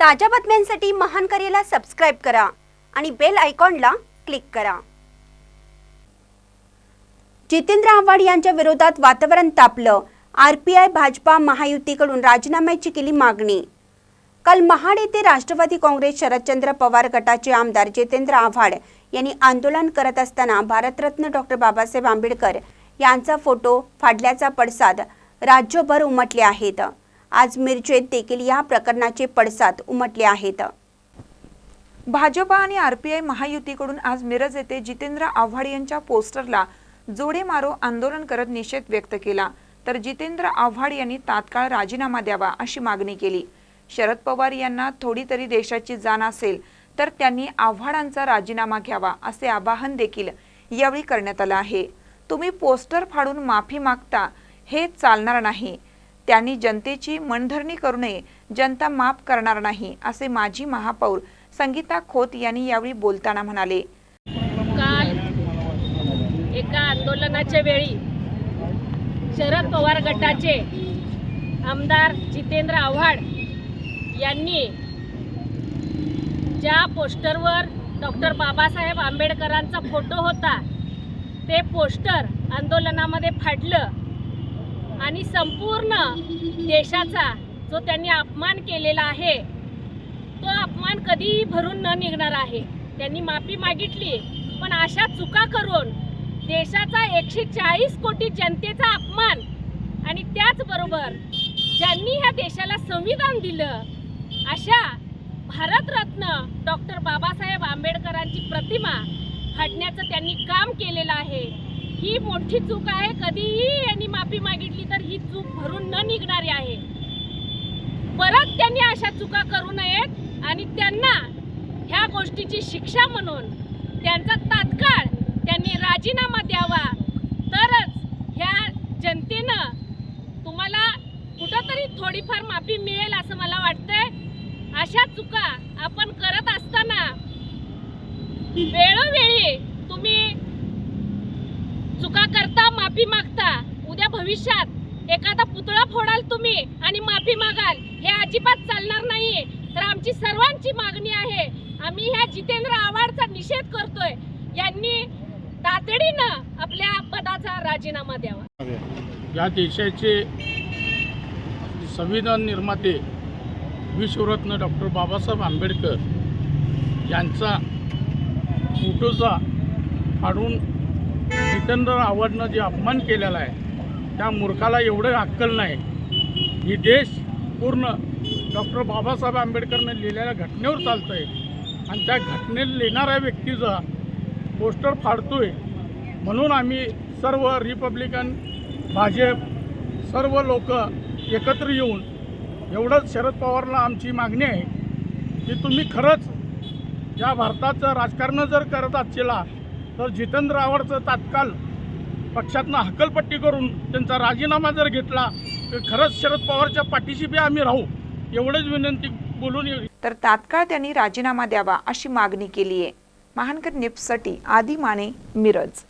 ताज्या बातम्यांसाठी महान करेला सबस्क्राईब करा आणि बेल आयकॉनला क्लिक करा. जितेंद्र आव्हाड यांच्या विरोधात वातावरण तापलं. आरपीआय भाजपा महायुतीकडून राजीनाम्याची केली मागणी. काल महाड येथे राष्ट्रवादी काँग्रेस शरदचंद्र पवार गटाचे आमदार जितेंद्र आव्हाड यांनी आंदोलन करत असताना भारतरत्न डॉक्टर बाबासाहेब आंबेडकर यांचा फोटो फाडल्याचा पडसाद राज्यभर उमटले आहेत. आज मिरजेत देखील या प्रकरणाचे पडसाद उमटले आहेत. भाजपा आणि आरपीआय महायुतीकडून आज मिरज येथे जितेंद्र आव्हाड यांच्या पोस्टरला जोडे मारो आंदोलन करत निषेध व्यक्त केला. तर जितेंद्र आव्हाड यांनी तात्काळ राजीनामा द्यावा अशी मागणी केली. शरद पवार यांना थोडी तरी देशाची जाण असेल तर त्यांनी आव्हाडांचा राजीनामा घ्यावा असे आवाहन देखील यावेळी करण्यात आलं आहे. तुम्ही पोस्टर फाडून माफी मागता हे चालणार नाही. त्यांनी जनतेची मनधरणी करू नये. जनता माफ करणार नाही असे माजी महापौर संगीता खोत यांनी यावेळी बोलताना म्हणाले. काल एका आंदोलनाच्या वेळी शरद पवार गटाचे आमदार जितेंद्र आव्हाड यांनी ज्या पोस्टरवर डॉक्टर बाबासाहेब आंबेडकरांचा फोटो होता ते पोस्टर आंदोलनामध्ये फाडलं. आणि संपूर्ण देशाचा जो त्यांनी अपमान केलेला आहे तो अपमान कधीही भरून न निघणार आहे. त्यांनी माफी मागितली पण अशा चुका करून देशाचा एकशे चाळीस कोटी जनतेचा अपमान आणि त्याचबरोबर ज्यांनी ह्या देशाला संविधान दिलं अशा भारतरत्न डॉक्टर बाबासाहेब आंबेडकरांची प्रतिमा हटण्याचं त्यांनी काम केलेलं आहे. ही मोठी चूक आहे. कधीही यांनी माफी मागितली तर ही चूक भरून न निघणारी आहे. परत त्यांनी अशा चुका करू नयेत आणि त्यांना ह्या गोष्टीची शिक्षा म्हणून त्यांचा तात्काळ त्यांनी राजीनामा द्यावा. तरच ह्या जनतेनं तुम्हाला कुठंतरी थोडीफार माफी मिळेल असं मला वाटतंय. अशा चुका आपण करत असताना वेळोवेळी तुम्ही चुका करता माफी मागता. उद्या भविष्यात एखादा पुतळा फोडाल तुम्ही आणि माफी मागाल हे अजिबात चालणार नाही तर आमची सर्वांची मागणी आहे. आम्ही ह्या जितेंद्र आव्हाडचा निषेध करतोय. यांनी तातडीनं आपल्या पदाचा राजीनामा द्यावा. या देशाचे संविधान निर्माते विश्वरत्न डॉक्टर बाबासाहेब आंबेडकर यांचा फोटोचा फाडून जितेंद्र आवडनं जे अपमान केलेला आहे त्या मूर्खाला एवढं अक्कल नाही. ही देश पूर्ण डॉक्टर बाबासाहेब आंबेडकरने लिहिलेल्या घटनेवर चालतं आहे आणि त्या घटनेत लिहिणाऱ्या व्यक्तीचा पोस्टर फाडतो आहे म्हणून आम्ही सर्व रिपब्लिकन भाजप सर्व लोक एकत्र येऊन एवढंच शरद पवारला आमची मागणी आहे की तुम्ही खरंच या भारताचं राजकारण जर करत असलेला तर जितेंद्र आव्हाडचं तात्काळ पक्षातनं हकलपट्टी करून त्यांचा राजीनामा जर घेतला तर खरंच शरद पवारच्या पाठीशी बी आम्ही राहू एवढंच विनंती बोलून तर तात्काळ त्यांनी राजीनामा द्यावा अशी मागणी केली आहे महानकर निप्ससाठी आदी माने मिरज.